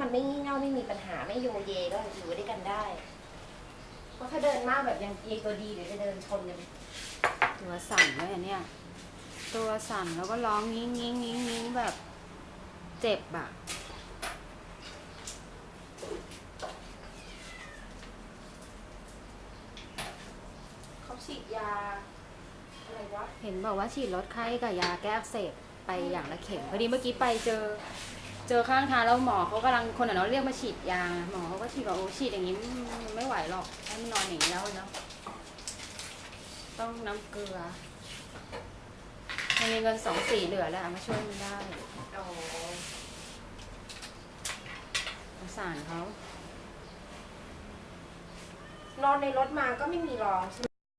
มันไม่งี่เง่าไม่มีปัญหาไม่โยเยก็อยู่ด้วยกันได้เพราะถ้าเดินมากแบบยังเยตัวดีเดี๋ยวจะเดินชนกันตัวสั่นเลยอันเนี่ย ตัวสั่นแล้วก็ร้องงิ้งงิ้งงิ้งงิ้งแบบเจ็บอะเขาฉีดยาอะไรวะ เห็นบอกว่าฉีดลดไข้กับยาแก้อักเสบไปอย่างละเข็มพอดีเมื่อกี้ไปเจอ เจอข้างทางแล้วหมอเขากำลังคนอะเนาะเรียกมาฉีดยา หมอเขาก็ฉีดบอกโอ้ฉีดอย่างนี้มันไม่ไหวหรอกให้มันนอนอย่างนี้แล้วเนาะต้องน้ำเกลือมันมีเงินสองสี่เหลือแล้วเอามาช่วยมันได้อ๋อสงสารเขานอนในรถมาก็ไม่มีรองใช่ไหม